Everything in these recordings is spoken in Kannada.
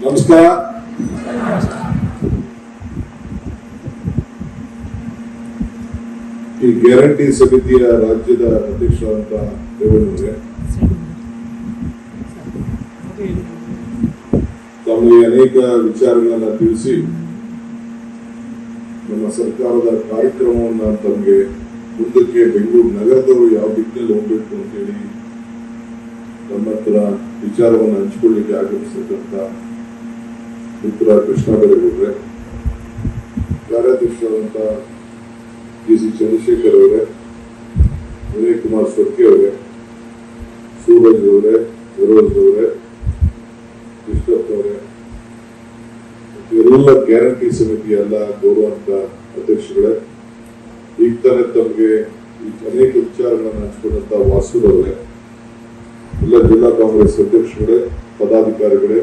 ನಮಸ್ಕಾರ. ಈ ಗ್ಯಾರಂಟಿ ಸಮಿತಿಯ ರಾಜ್ಯದ ಅಧ್ಯಕ್ಷರಾದಂತ ರೇವಣ್ಣವರೇ ತಮಗೆ ಅನೇಕ ವಿಚಾರಗಳನ್ನ ತಿಳಿಸಿ ನಮ್ಮ ಸರ್ಕಾರದ ಕಾರ್ಯಕ್ರಮವನ್ನ ತಮಗೆ ಮುಂದಕ್ಕೆ ಬೆಂಗಳೂರು ನಗರದವರು ಯಾವ ದಿಕ್ಕಿನಲ್ಲಿ ಹೋಗ್ಬೇಕು ಅಂತೇಳಿ ನಮ್ಮ ಹತ್ರ ವಿಚಾರವನ್ನು ಹಂಚಿಕೊಳ್ಳಿಕ್ಕೆ ಆಗಮಿಸತಕ್ಕಂಥ ಮಿತ್ರ ಕೃಷ್ಣ ಬೆಳಗುಡ್ರೆ ಕಾರ್ಯಾಧ್ಯಕ್ಷರಾದಂಥ ಸಿ ಚಂದ್ರಶೇಖರ್ ಅವರೇ ವಿನಯ್ ಕುಮಾರ್ ಸ್ವರ್ಕೆ ಅವರೇ ಸೂರಜ್ ಅವರೇ ಸರೋಜ್ ಅವರೇ ಕೃಷ್ಣಪ್ಪ ಅವರೇ ಎಲ್ಲ ಗ್ಯಾರಂಟಿ ಸಮಿತಿ ಎಲ್ಲ ಗೌರವಾಂತ ಅಧ್ಯಕ್ಷಗಳೇ ಈಗ ತಾನೇ ತಮಗೆ ಈ ಅನೇಕ ವಿಚಾರಗಳನ್ನು ಹಂಚಿಕೊಂಡಂತ ವಾಸುರವರೇ, ಎಲ್ಲ ಜಿಲ್ಲಾ ಕಾಂಗ್ರೆಸ್ ಅಧ್ಯಕ್ಷಗಳೇ ಪದಾಧಿಕಾರಿಗಳೇ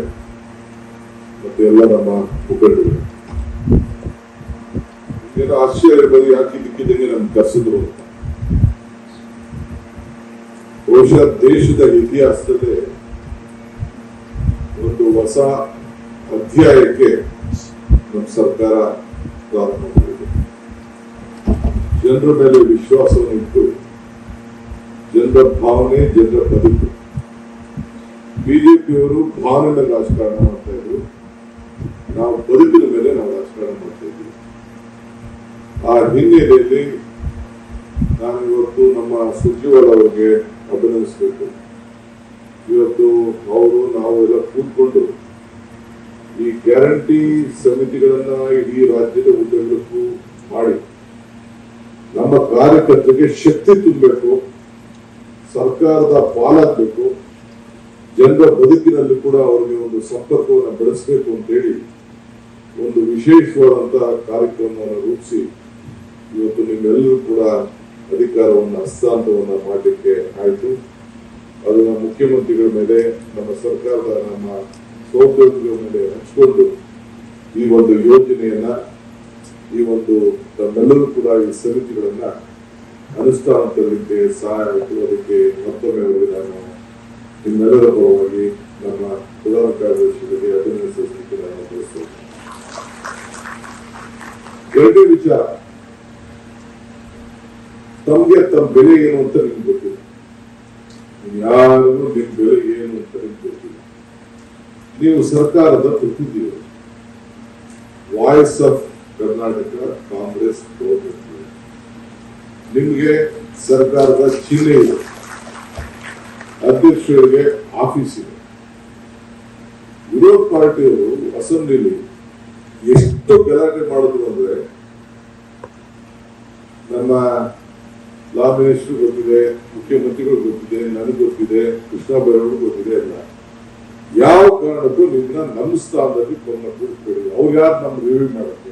ಮತ್ತೆ ಎಲ್ಲ ನಮ್ಮ ಮುಖಂಡರು. ಏನೋ ಆಶ್ಚರ್ಯ ಬರೀ ಯಾಕೆ ಇದಕ್ಕಿದ್ದಂಗೆ ನಮ್ ಕಸಿದ್ರು ಅಂತ ಬಹುಶಃ ದೇಶದ ಇತಿಹಾಸದಲ್ಲಿ ಒಂದು ಹೊಸ ಅಧ್ಯಾಯಕ್ಕೆ ನಮ್ಮ ಸರ್ಕಾರ ಪ್ರಾರಂಭ ಮಾಡಿದೆ. ಜನರ ಮೇಲೆ ವಿಶ್ವಾಸವನ್ನು ಇಟ್ಟು, ಜನರ ಭಾವನೆ, ಜನರ ಬದುಕು. ಬಿಜೆಪಿಯವರು ಭಾವನೆ ರಾಜಕಾರಣ ಮಾಡ್ತಾ ಇದ್ರು ನಾವು ಬದುಕಿನ ಮೇಲೆ ನಾವು ರಾಜಕಾರಣ ಮಾಡ್ತಾ ಆ ಹಿನ್ನೆಲೆಯಲ್ಲಿ ನಾನು ಇವತ್ತು ನಮ್ಮ ಸುರ್ಜೇವಾಲ ಅವರಿಗೆ ಅಭಿನಂದಿಸಬೇಕು. ಇವತ್ತು ಅವರು, ನಾವು ಎಲ್ಲ ಕೂತ್ಕೊಂಡು ಈ ಗ್ಯಾರಂಟಿ ಸಮಿತಿಗಳನ್ನ ಇಡೀ ರಾಜ್ಯದ ಉದ್ಯೋಗಕ್ಕೂ ಮಾಡಿ, ನಮ್ಮ ಕಾರ್ಯಕರ್ತರಿಗೆ ಶಕ್ತಿ ತುಂಬಬೇಕು, ಸರ್ಕಾರದ ಪಾಲಾಗಬೇಕು, ಜನರ ಬದುಕಿನಲ್ಲಿ ಕೂಡ ಅವರಿಗೆ ಒಂದು ಸಂಪರ್ಕವನ್ನು ಬೆಳೆಸಬೇಕು ಅಂತೇಳಿ ಒಂದು ವಿಶೇಷವಾದಂತಹ ಕಾರ್ಯಕ್ರಮವನ್ನು ರೂಪಿಸಿ ಇವತ್ತು ನಿಮ್ಮೆಲ್ಲರೂ ಕೂಡ ಅಧಿಕಾರವನ್ನು, ಹಸ್ತಾಂತರವನ್ನು ಮಾಡಲಿಕ್ಕೆ ಆಯಿತು. ಅದನ್ನ ಮುಖ್ಯಮಂತ್ರಿಗಳ ಮೇಲೆ, ನಮ್ಮ ಸರ್ಕಾರದ ನಮ್ಮ ಸಹೋದ್ಯೋಗಿಗಳ ಮೇಲೆ ಹಂಚಿಕೊಂಡು ಈ ಒಂದು ಯೋಜನೆಯನ್ನ, ಈ ಒಂದು ತಮ್ಮೆಲ್ಲರೂ ಕೂಡ ಈ ಸಮಿತಿಗಳನ್ನ ಅನುಷ್ಠಾನ ತರಲಿಕ್ಕೆ ಸಹಾಯ ಆಯಿತು ಅದಕ್ಕೆ ಮತ್ತೊಮ್ಮೆ ನಾನು ನಿಮ್ಮೆಲ್ಲರ ಪರವಾಗಿ ನಮ್ಮ ಎರಡನೇ ವಿಚಾರ. ತಮ್ಗೆ ತಮ್ಮ ಬೆಲೆ ಏನು ಅಂತ ನಿಮ್ಗೆ ಗೊತ್ತಿಲ್ಲ. ಯಾರಿಗೂ ನಿಮ್ ಬೆಲೆ ಏನು ಅಂತ ನಿಮ್ಗೆ ಗೊತ್ತಿಲ್ಲ. ನೀವು ಸರ್ಕಾರದ ಪ್ರತಿನಿಧಿಗಳು. Voice of Karnataka Congress government ನಿಮ್ಗೆ ಸರ್ಕಾರದ ಚಿಹ್ನೆ ಇದೆ ಅಧ್ಯಕ್ಷರಿಗೆ ಆಫೀಸ್ ಇದೆ ವಿರೋಧ ಪಾರ್ಟಿಯವರು ಅಸೆಂಬ್ಲಿಲಿ ಎಷ್ಟು ಗಲಾಟೆ ಮಾಡಿದ್ರು ಅಂದ್ರೆ ನಮ್ಮ ಲಾ ಮಿನಿಸ್ಟರ್ ಗೊತ್ತಿದೆ, ಮುಖ್ಯಮಂತ್ರಿಗಳು ಗೊತ್ತಿದೆ, ನನಗೆ ಗೊತ್ತಿದೆ, ಕೃಷ್ಣ ಬೈರೇಗೌಡ ಗೊತ್ತಿದೆ ಅಲ್ಲ. ಯಾವ ಕಾರಣಕ್ಕೂ ನಿನ್ನ ನಮ್ಮ ಸ್ಥಾನದಲ್ಲಿ ಕೂರಿಸ್ಬೇಡಿ ಅವ್ರು ಯಾರು ನಮ್ಗೆ ರಿವ್ಯೂ ಮಾಡಕ್ಕೆ?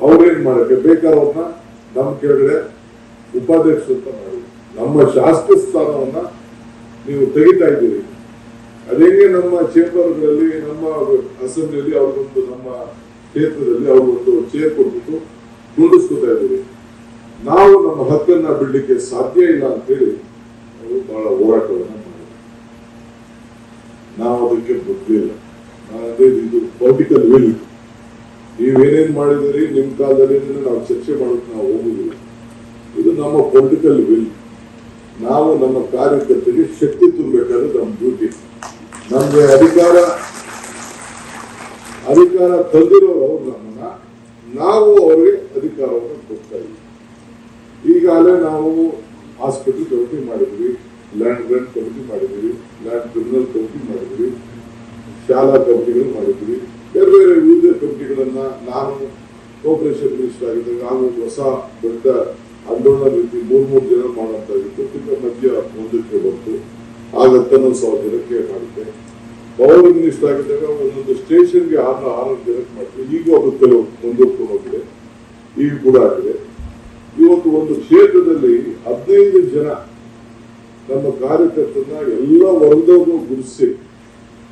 ಅವ್ರೇನ್ ಮಾಡಕ್ಕೆ? ಬೇಕಾದವ್ರನ್ನ ನಮ್ಮ ಕೆಳಗಡೆ ಉಪಾಧ್ಯಕ್ಷ ಅಂತ ಮಾಡಿ. ನಮ್ಮ ಶಾಸಕ ಸ್ಥಾನವನ್ನ ನೀವು ತೆಗಿತಾ ಇದ್ದೀರಿ. ಅದೇ ನಮ್ಮ ಚೇಂಬರ್ಗಳಲ್ಲಿ ನಮ್ಮ ಅಸೆಂಬ್ಲಿಯಲ್ಲಿ ಅವ್ರಿಗೊಂದು ನಮ್ಮ ಕ್ಷೇತ್ರದಲ್ಲಿ ಒಂದು ಚೇರ್ ಕೊಟ್ಬಿಟ್ಟು ಕುಂಡಿಸ್ಕೊತಾ ಇದ್ದೀವಿ. ನಾವು ನಮ್ಮ ಹಕ್ಕನ್ನ ಬಿಡ್ಲಿಕ್ಕೆ ಸಾಧ್ಯ ಇಲ್ಲ ಅಂತೇಳಿ ಅವರು ಬಹಳ ಹೋರಾಟವನ್ನು ಮಾಡಿದ್ರು ನಾವು ಅದಕ್ಕೆ ಬುದ್ಧಿಲ್ಲ ಇದು ಪೊಲಿಟಿಕಲ್ ವಿಲ್ ನೀವೇನೇನ್ ಮಾಡಿದಿರಿ ನಿಮ್ ಕಾಲದಲ್ಲಿ ನಾವು ಚರ್ಚೆ ಮಾಡೋಕೆ ನಾವು ಹೋಗುದಿಲ್ಲ. ಇದು ನಮ್ಮ ಪೊಲಿಟಿಕಲ್ ವಿಲ್ ನಾವು ನಮ್ಮ ಕಾರ್ಯಕರ್ತರಿಗೆ ಶಕ್ತಿ ತುಂಬಬೇಕಾದ್ರೆ ನಮ್ಮ ಡ್ಯೂಟಿ ನಮ್ಗೆ ಅಧಿಕಾರ ಅಧಿಕಾರ ತಂದಿರೋರು ನಮ್ಮನ್ನ, ನಾವು ಅವರಿಗೆ ಅಧಿಕಾರವನ್ನು ಕೊಡ್ತಾ ಇದ್ದೀವಿ ಈಗಾಗಲೇ ನಾವು ಹಾಸ್ಪಿಟಲ್ ಕಮಿಟಿ ಮಾಡಿದ್ವಿ ಲ್ಯಾಂಡ್ ಗ್ರಾಂಟ್ ಕಮಿಟಿ ಮಾಡಿದ್ವಿ ಲ್ಯಾಂಡ್ ಕ್ರಿಮಿನಲ್ ಕಮಿಟಿ ಮಾಡಿದ್ವಿ, ಶಾಲಾ ಕಮಿಟಿಗಳು ಮಾಡಿದ್ವಿ. ಬೇರೆ ಬೇರೆ ವಿವಿಧ ಕಮಿಟಿಗಳನ್ನ ನಾನು ಕೋಪರೇಷನ್ ಮಿನಿಸ್ಟರ್ ಆಗಿದ್ದಾಗ ನಾವು ಹೊಸ ದೊಡ್ಡ ಆಂದೋಲನ ರೀತಿ ಮೂರ್ ಮೂರು ಜನ ಮಾಡುವಂತಾಗಿತ್ತು. ಮಧ್ಯ ಮುಂದಕ್ಕೆ ಬಂತು. ಆಗ ಹತ್ತೊಂದು ಸಾವಿರ ಜನಕ್ಕೆ ಮಾಡಿದ್ದೆ. ಪವರ್ ಮಿನಿಸ್ಟರ್ ಆಗಿದ್ದಾಗ ಒಂದೊಂದು ಸ್ಟೇಷನ್ಗೆ ಆರು ಆರು ಜನಕ್ಕೆ ಮಾಡಿದ್ವಿ ಈಗ ಅದು ಕೆಲವು ಮುಂದೂಡ್ಕೊಂಡು ಹೋಗಿದೆ ಈಗ ಕೂಡ ಆಗಿದೆ. ಇವತ್ತು ಒಂದು ಕ್ಷೇತ್ರದಲ್ಲಿ ಹದಿನೈದು ಜನ ನಮ್ಮ ಕಾರ್ಯಕರ್ತರನ್ನ ಎಲ್ಲ ವರ್ಗದವ್ರನ್ನು ಗುರುಸಿ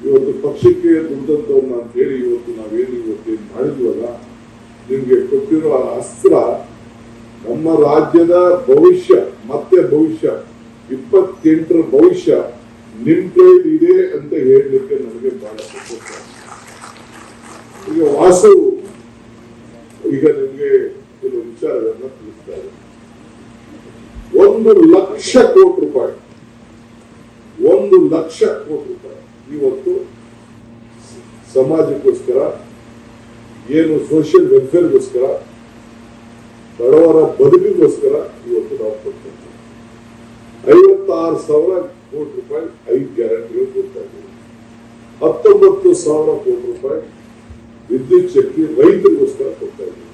ಇವತ್ತು ಪಕ್ಷಕ್ಕೆ ದುಡ್ಡಂತವನ್ನ ಅಂತ ಹೇಳಿ ಇವತ್ತು ನಾವೇನು ಇವತ್ತೇನು ಮಾಡಿದ್ವಲ್ಲ, ನಿಮ್ಗೆ ಕೊಟ್ಟಿರೋ ಅಸ್ತ್ರ ನಮ್ಮ ರಾಜ್ಯದ ಭವಿಷ್ಯ, ಮತ್ತೆ ಭವಿಷ್ಯ, ಇಪ್ಪತ್ತೆಂಟರ ಭವಿಷ್ಯ ನಿಮ್ ಇದೆ ಅಂತ ಹೇಳಲಿಕ್ಕೆ ನನಗೆ ಬಹಳ ಸಂತೋಷ. ಈಗ ವಾಸು ಈಗ ನಿಮಗೆ ಕೆಲವು ವಿಚಾರಗಳನ್ನ ತಿಳಿಸ್ತಾರೆ. ಒಂದು ಲಕ್ಷ ಕೋಟಿ ರೂಪಾಯಿ. ಒಂದು ಲಕ್ಷ ಕೋಟಿ ರೂಪಾಯಿ. ಇವತ್ತು ಸಮಾಜಕ್ಕೋಸ್ಕರ, ಏನು ಸೋಷಿಯಲ್ ವೆಲ್ಫೇರ್ಗೋಸ್ಕರ ಬಡವರ ಬದುಕಿಗೋಸ್ಕರ ಇವತ್ತು ನಾವು ಕೊಡ್ತೇವೆ ಐವತ್ತಾರು ಸಾವಿರ ಕೋಟಿ ರೂಪಾಯಿ, ಐದು ಗ್ಯಾರಂಟಿಗಳು ಕೊಡ್ತಾ ಇದ್ದೀವಿ ಹತ್ತೊಂಬತ್ತು ಸಾವಿರ ಕೋಟಿ ರೂಪಾಯಿ ವಿದ್ಯುತ್ ಶಕ್ತಿ ರೈತರಿಗೋಸ್ಕರ ಕೊಡ್ತಾ ಇದ್ದೀವಿ